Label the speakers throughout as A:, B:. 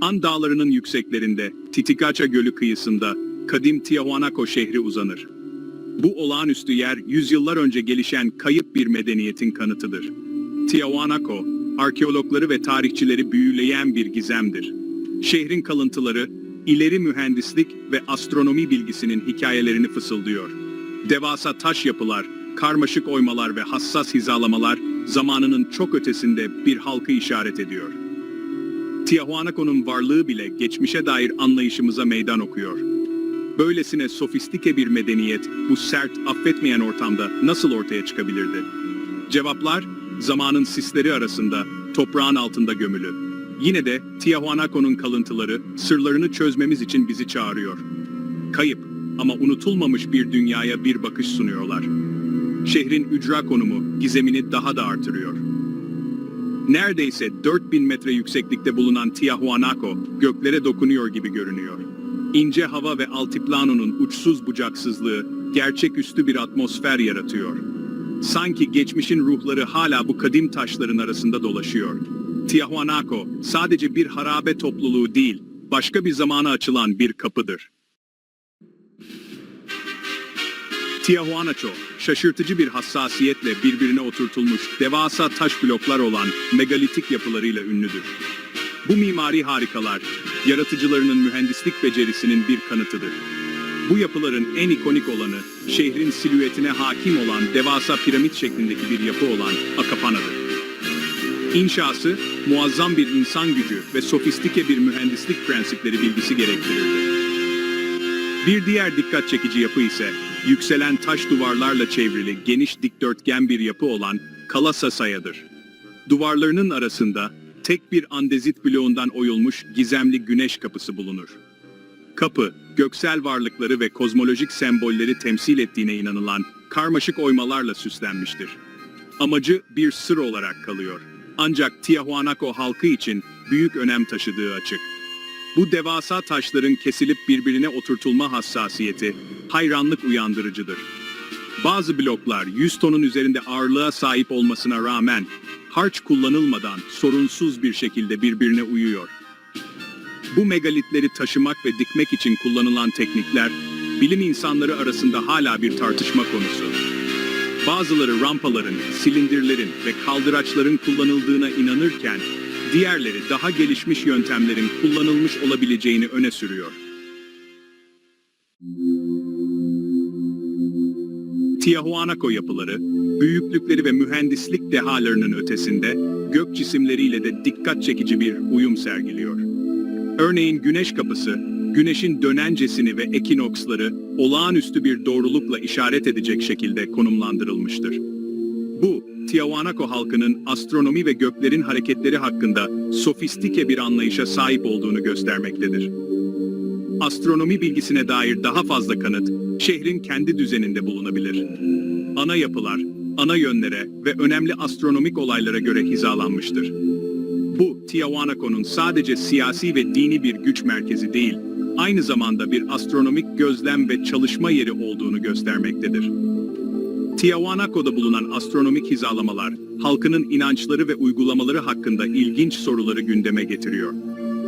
A: An dağlarının yükseklerinde, Titicaca Gölü kıyısında, kadim Tiahuanaco şehri uzanır. Bu olağanüstü yer, yüzyıllar önce gelişen kayıp bir medeniyetin kanıtıdır. Tiahuanaco, arkeologları ve tarihçileri büyüleyen bir gizemdir. Şehrin kalıntıları, ileri mühendislik ve astronomi bilgisinin hikayelerini fısıldıyor. Devasa taş yapılar, karmaşık oymalar ve hassas hizalamalar zamanının çok ötesinde bir halkı işaret ediyor. Tiahuanaco'nun varlığı bile geçmişe dair anlayışımıza meydan okuyor. Böylesine sofistike bir medeniyet bu sert, affetmeyen ortamda nasıl ortaya çıkabilirdi? Cevaplar, zamanın sisleri arasında, toprağın altında gömülü. Yine de Tiahuanaco'nun kalıntıları sırlarını çözmemiz için bizi çağırıyor. Kayıp ama unutulmamış bir dünyaya bir bakış sunuyorlar. Şehrin ücra konumu gizemini daha da artırıyor. Neredeyse 4000 metre yükseklikte bulunan Tiahuanaco göklere dokunuyor gibi görünüyor. İnce hava ve altiplano'nun uçsuz bucaksızlığı gerçeküstü bir atmosfer yaratıyor. Sanki geçmişin ruhları hala bu kadim taşların arasında dolaşıyor. Tiahuanaco sadece bir harabe topluluğu değil, başka bir zamana açılan bir kapıdır. Tiahuanaco, şaşırtıcı bir hassasiyetle birbirine oturtulmuş devasa taş bloklar olan megalitik yapılarıyla ünlüdür. Bu mimari harikalar, yaratıcılarının mühendislik becerisinin bir kanıtıdır. Bu yapıların en ikonik olanı, şehrin silüetine hakim olan devasa piramit şeklindeki bir yapı olan Akapana'dır. İnşası, muazzam bir insan gücü ve sofistike bir mühendislik prensipleri bilgisi gerektirirdi. Bir diğer dikkat çekici yapı ise yükselen taş duvarlarla çevrili geniş dikdörtgen bir yapı olan Kalasa Saya'dır. Duvarlarının arasında tek bir andezit bloğundan oyulmuş gizemli güneş kapısı bulunur. Kapı, göksel varlıkları ve kozmolojik sembolleri temsil ettiğine inanılan karmaşık oymalarla süslenmiştir. Amacı bir sır olarak kalıyor. Ancak Tiahuanaco halkı için büyük önem taşıdığı açık. Bu devasa taşların kesilip birbirine oturtulma hassasiyeti hayranlık uyandırıcıdır. Bazı bloklar 100 tonun üzerinde ağırlığa sahip olmasına rağmen harç kullanılmadan sorunsuz bir şekilde birbirine uyuyor. Bu megalitleri taşımak ve dikmek için kullanılan teknikler bilim insanları arasında hala bir tartışma konusu. Bazıları rampaların, silindirlerin ve kaldıraçların kullanıldığına inanırken diğerleri daha gelişmiş yöntemlerin kullanılmış olabileceğini öne sürüyor. Tiahuanaco yapıları, büyüklükleri ve mühendislik dehalarının ötesinde gök cisimleriyle de dikkat çekici bir uyum sergiliyor. Örneğin güneş kapısı, güneşin dönencesini ve ekinoksları olağanüstü bir doğrulukla işaret edecek şekilde konumlandırılmıştır. Bu, Tiahuanaco halkının astronomi ve göklerin hareketleri hakkında sofistike bir anlayışa sahip olduğunu göstermektedir. Astronomi bilgisine dair daha fazla kanıt, şehrin kendi düzeninde bulunabilir. Ana yapılar, ana yönlere ve önemli astronomik olaylara göre hizalanmıştır. Bu, Tiahuanaco'nun sadece siyasi ve dini bir güç merkezi değil, aynı zamanda bir astronomik gözlem ve çalışma yeri olduğunu göstermektedir. Tiahuanaco'da bulunan astronomik hizalamalar, halkının inançları ve uygulamaları hakkında ilginç soruları gündeme getiriyor.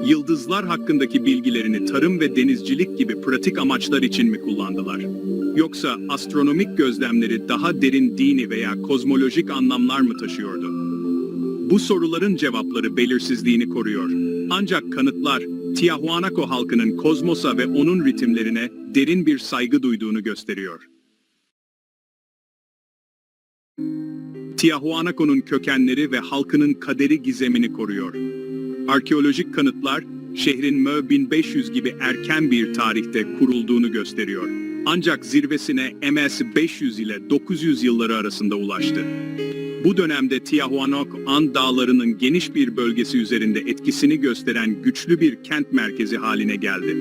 A: Yıldızlar hakkındaki bilgilerini tarım ve denizcilik gibi pratik amaçlar için mi kullandılar? Yoksa astronomik gözlemleri daha derin dini veya kozmolojik anlamlar mı taşıyordu? Bu soruların cevapları belirsizliğini koruyor. Ancak kanıtlar, Tiahuanaco halkının kozmosa ve onun ritimlerine derin bir saygı duyduğunu gösteriyor. Tiahuanaco'nun kökenleri ve halkının kaderi gizemini koruyor. Arkeolojik kanıtlar, şehrin Mö 1500 gibi erken bir tarihte kurulduğunu gösteriyor. Ancak zirvesine MS 500 ile 900 yılları arasında ulaştı. Bu dönemde Tiahuanaco, An dağlarının geniş bir bölgesi üzerinde etkisini gösteren güçlü bir kent merkezi haline geldi.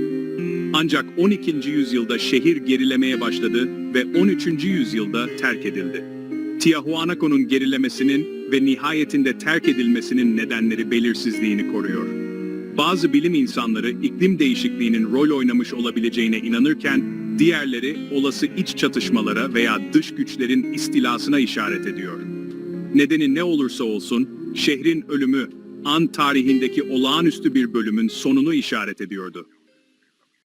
A: Ancak 12. yüzyılda şehir gerilemeye başladı ve 13. yüzyılda terk edildi. Tiahuanaco'nun gerilemesinin ve nihayetinde terk edilmesinin nedenleri belirsizliğini koruyor. Bazı bilim insanları iklim değişikliğinin rol oynamış olabileceğine inanırken, diğerleri olası iç çatışmalara veya dış güçlerin istilasına işaret ediyor. Nedeni ne olursa olsun, şehrin ölümü an tarihindeki olağanüstü bir bölümün sonunu işaret ediyordu.